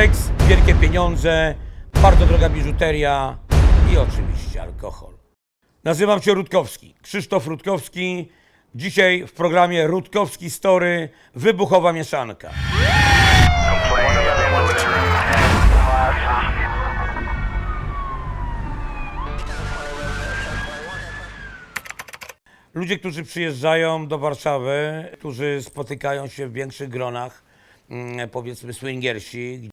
Seks, wielkie pieniądze, bardzo droga biżuteria i oczywiście alkohol. Nazywam się Rutkowski, Krzysztof Rutkowski. Dzisiaj w programie Rutkowski Story wybuchowa mieszanka. Ludzie, którzy przyjeżdżają do Warszawy, którzy spotykają się w większych gronach, mm, powiedzmy swingersi,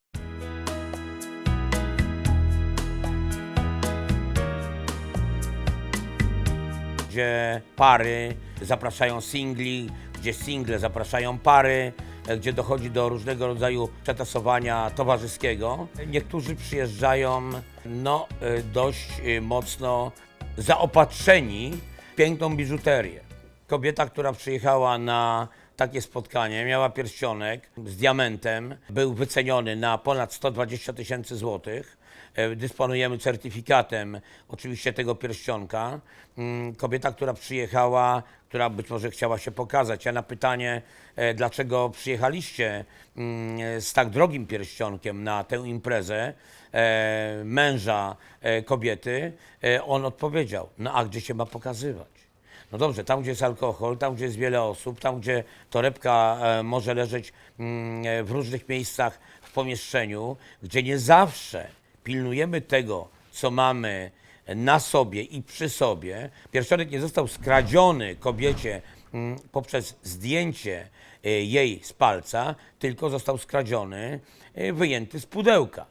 gdzie pary zapraszają singli, gdzie single zapraszają pary, e, gdzie dochodzi do różnego rodzaju przetasowania towarzyskiego. Niektórzy przyjeżdżają no, e, dość e, mocno zaopatrzeni w piękną biżuterię. Kobieta, która przyjechała na takie spotkanie, miała pierścionek z diamentem, był wyceniony na ponad 120 tysięcy złotych. E, Dysponujemy certyfikatem oczywiście tego pierścionka. Mm, Kobieta, która przyjechała, która być może chciała się pokazać. Ja na pytanie, e, dlaczego przyjechaliście mm, z tak drogim pierścionkiem na tę imprezę e, męża kobiety, on odpowiedział, no a gdzie się ma pokazywać? No dobrze, tam gdzie jest alkohol, tam gdzie jest wiele osób, tam gdzie torebka może leżeć mm, w różnych miejscach w pomieszczeniu, gdzie nie zawsze pilnujemy tego, co mamy na sobie i przy sobie. Pierścionek nie został skradziony kobiecie mm, poprzez zdjęcie e, jej z palca, tylko został skradziony, e, wyjęty z pudełka.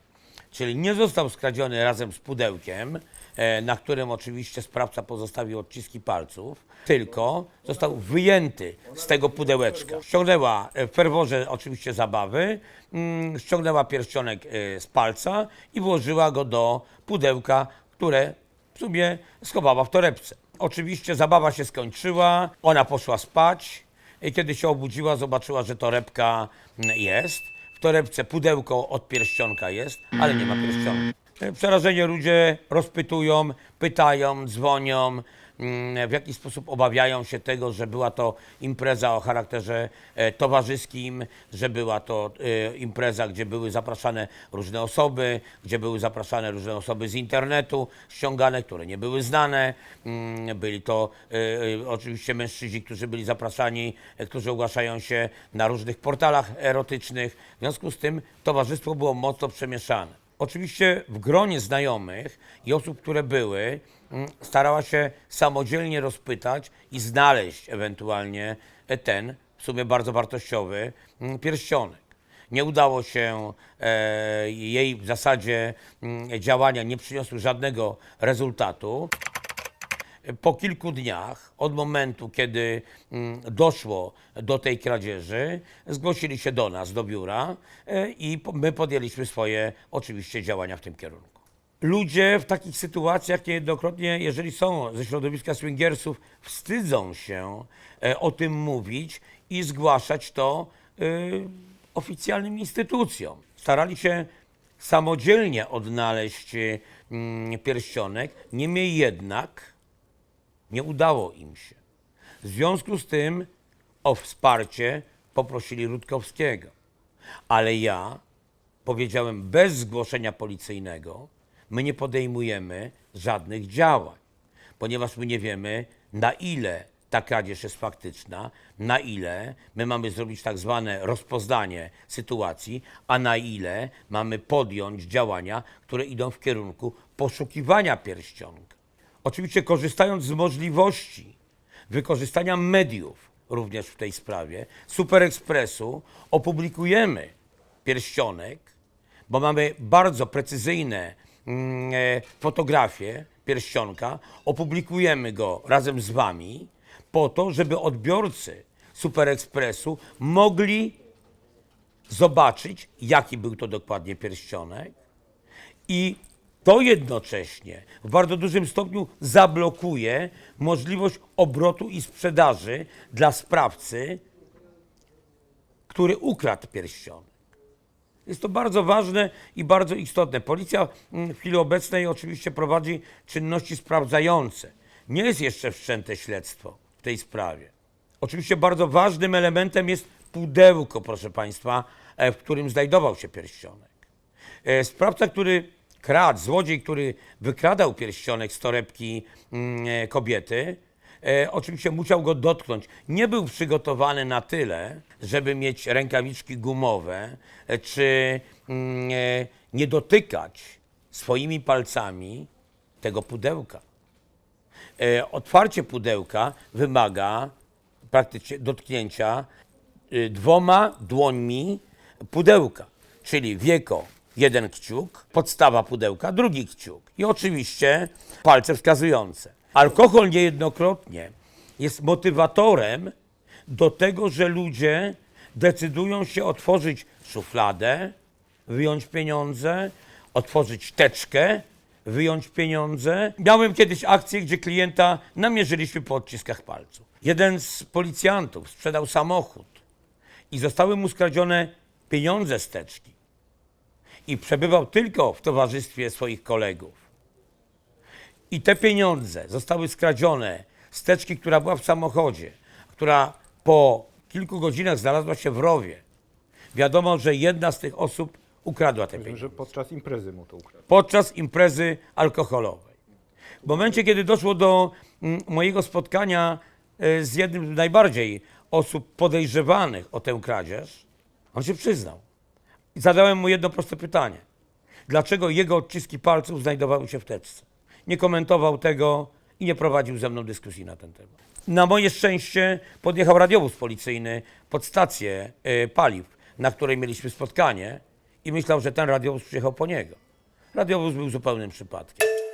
Czyli nie został skradziony razem z pudełkiem, e, na którym oczywiście sprawca pozostawił odciski palców, tylko został wyjęty z tego pudełeczka. Ściągnęła e, w ferworze oczywiście zabawy, mm, ściągnęła pierścionek e, z palca i włożyła go do pudełka, które w sumie schowała w torebce. Oczywiście zabawa się skończyła, ona poszła spać i kiedy się obudziła, zobaczyła, że torebka mm, jest. Torebce pudełko od pierścionka jest, ale nie ma pierścionka. Przerażenie ludzie rozpytują, pytają, dzwonią, w jaki sposób obawiają się tego, że była to impreza o charakterze e, towarzyskim, że była to e, impreza, gdzie były zapraszane różne osoby, gdzie były zapraszane różne osoby z internetu, ściągane, które nie były znane. Mm, Byli to e, oczywiście mężczyźni, którzy byli zapraszani, którzy ogłaszają się na różnych portalach erotycznych. W związku z tym towarzystwo było mocno przemieszane. Oczywiście w gronie znajomych i osób, które były, mm, starała się samodzielnie rozpytać i znaleźć ewentualnie ten, w sumie bardzo wartościowy, mm, pierścionek. Nie udało się, e, jej w zasadzie mm, działania nie przyniosły żadnego rezultatu. Po kilku dniach od momentu, kiedy mm, doszło do tej kradzieży, zgłosili się do nas, do biura e, i my podjęliśmy swoje oczywiście działania w tym kierunku. Ludzie w takich sytuacjach niejednokrotnie, jeżeli są ze środowiska swingersów, wstydzą się e, o tym mówić i zgłaszać to e, oficjalnym instytucjom. Starali się samodzielnie odnaleźć mm, pierścionek, niemniej jednak nie udało im się. W związku z tym o wsparcie poprosili Rutkowskiego. Ale ja powiedziałem bez zgłoszenia policyjnego, my nie podejmujemy żadnych działań, ponieważ my nie wiemy, na ile ta kradzież jest faktyczna, na ile my mamy zrobić tak zwane rozpoznanie sytuacji, a na ile mamy podjąć działania, które idą w kierunku poszukiwania pierścionka. Oczywiście korzystając z możliwości wykorzystania mediów również w tej sprawie, Super Expressu opublikujemy pierścionek, bo mamy bardzo precyzyjne mm, e, fotografie pierścionka, opublikujemy go razem z Wami po to, żeby odbiorcy Super Expressu mogli zobaczyć, jaki był to dokładnie pierścionek, i to jednocześnie w bardzo dużym stopniu zablokuje możliwość obrotu i sprzedaży dla sprawcy, który ukradł pierścionek. Jest to bardzo ważne i bardzo istotne. Policja mm, w chwili obecnej oczywiście prowadzi czynności sprawdzające. Nie jest jeszcze wszczęte śledztwo w tej sprawie. Oczywiście bardzo ważnym elementem jest pudełko, proszę Państwa, e, w którym znajdował się pierścionek. E, Sprawca, który kradł, złodziej, który wykradał pierścionek z torebki mm, e, kobiety, e, oczywiście musiał go dotknąć. Nie był przygotowany na tyle, żeby mieć rękawiczki gumowe, e, czy mm, nie dotykać swoimi palcami tego pudełka. Otwarcie pudełka wymaga praktycznie dotknięcia dwoma dłońmi pudełka, czyli wieko jeden kciuk, podstawa pudełka drugi kciuk i oczywiście palce wskazujące. Alkohol niejednokrotnie jest motywatorem do tego, że ludzie decydują się otworzyć szufladę, wyjąć pieniądze, otworzyć teczkę, wyjąć pieniądze. Miałem kiedyś akcję, gdzie klienta namierzyliśmy po odciskach palców. Jeden z policjantów sprzedał samochód i zostały mu skradzione pieniądze z teczki. I przebywał tylko w towarzystwie swoich kolegów. I te pieniądze zostały skradzione z teczki, która była w samochodzie, która po kilku godzinach znalazła się w rowie. Wiadomo, że jedna z tych osób ukradła te pieniądze że podczas imprezy mu to ukradł. podczas imprezy alkoholowej. W momencie, kiedy doszło do mm, mojego spotkania e, z jednym z najbardziej osób podejrzewanych o tę kradzież, on się przyznał. I zadałem mu jedno proste pytanie. Dlaczego jego odciski palców znajdowały się w teczce? Nie komentował tego i nie prowadził ze mną dyskusji na ten temat. Na moje szczęście podjechał radiowóz policyjny pod stację e, paliw, na której mieliśmy spotkanie i myślał, że ten radiowóz przyjechał po niego. Radiowóz był zupełnym przypadkiem.